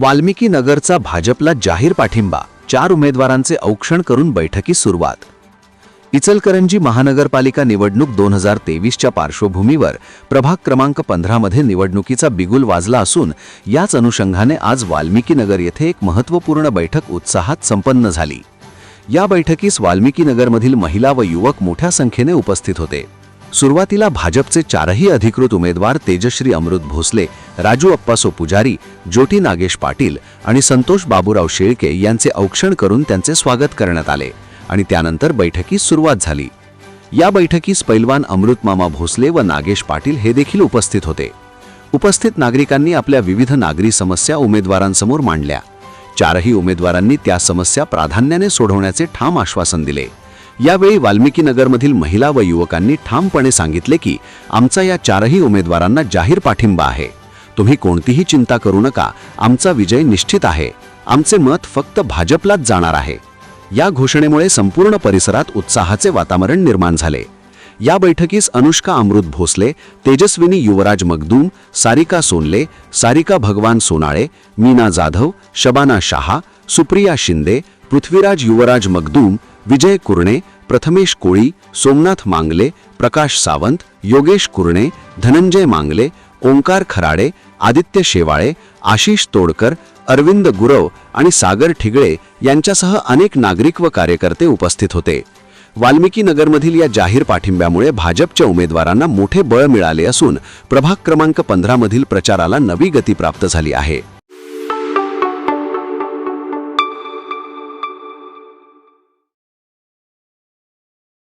वाल्मिकी नगरचा भाजपला जाहीर पाठिंबा चार उमेदवारांचे औक्षण करून बैठकी सुरुवात. इचलकरंजी महानगरपालिका निवडणूक दोन हजार तेवीसच्या पार्श्वभूमीवर प्रभाग क्रमांक पंधरामध्ये निवडणुकीचा बिगुल वाजला असून याच अनुषंगाने आज वाल्मिकी नगर येथे एक महत्त्वपूर्ण बैठक उत्साहात संपन्न झाली. या बैठकीस वाल्मिकी नगरमधील महिला व युवक मोठ्या संख्येने उपस्थित होते. सुरुवातीला भाजपचे चारही अधिकृत उमेदवार तेजश्री अमृत भोसले राजू अप्पासो पुजारी ज्योती नागेश पाटील आणि संतोष बाबूराव शेळके यांचे औक्षण करून त्यांचे स्वागत करण्यात आले आणि त्यानंतर बैठकीस सुरुवात झाली. या बैठकीस पैलवान अमृतमामा भोसले व नागेश पाटील हे देखील उपस्थित होते. उपस्थित नागरिकांनी आपल्या विविध नागरी समस्या उमेदवारांसमोर मांडल्या. चारही उमेदवारांनी त्या समस्या प्राधान्याने सोडवण्याचे ठाम आश्वासन दिले. यावेळी वाल्मिकी नगरमधील महिला व युवकांनी ठामपणे सांगितले की आमचा या चारही उमेदवारांना जाहीर पाठिंबा आहे. तुम्ही कोणतीही चिंता करू नका. आमचा विजय निश्चित आहे. आमचे मत फक्त भाजपलाच जाणार आहे. या घोषणेमुळे संपूर्ण परिसरात उत्साहाचे वातावरण निर्माण झाले. या बैठकीस अनुष्का अमृत भोसले तेजस्विनी युवराज मगदूम सारिका सोनले सारिका भगवान सोनाळे मीना जाधव शबाना शहा सुप्रिया शिंदे पृथ्वीराज युवराज मगदूम विजय कुरणे प्रथमेश कोळी सोमनाथ मांगले प्रकाश सावंत योगेश कुरणे धनंजय मांगले ओंकार खराडे आदित्य शेवाळे आशिष तोडकर अरविंद गुरव आणि सागर ठिगळे यांच्यासह अनेक नागरिक व कार्यकर्ते उपस्थित होते. वाल्मिकी नगरमधील या जाहीर पाठिंब्यामुळे भाजपच्या उमेदवारांना मोठे बळ मिळाले असून प्रभाग क्रमांक पंधरामधील प्रचाराला नवी गती प्राप्त झाली आहे.